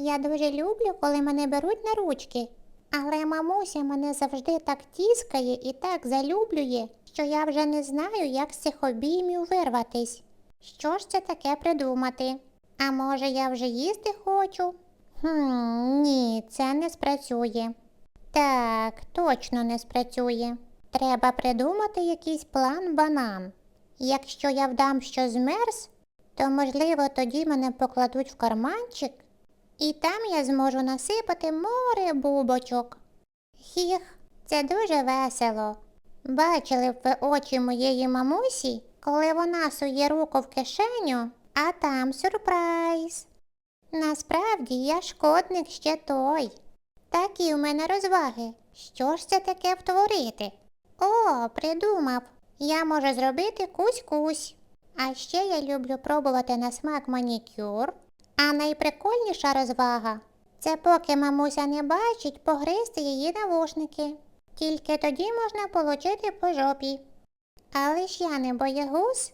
Я дуже люблю, коли мене беруть на ручки. Але мамуся мене завжди так тіскає і так залюблює, що я вже не знаю, як з цих обіймів вирватись. Що ж це таке придумати? А може я вже їсти хочу? Хм, ні, це не спрацює. Так, точно не спрацює. Треба придумати якийсь план банан. Якщо я вдам, що змерз, то можливо тоді мене покладуть в карманчик, і там я зможу насипати море бубочок. Хіх, це дуже весело. Бачили б ви очі моєї мамусі, коли вона сує руку в кишеню, а там сюрприз. Насправді я шкодник ще той. Такі у мене розваги. Що ж це таке втворити? О, придумав. Я можу зробити кусь-кусь. А ще я люблю пробувати на смак манікюр. А найприкольніша розвага це поки мамуся не бачить, погризти її навушники. Тільки тоді можна получити по жопі. Але ж я не боягуз,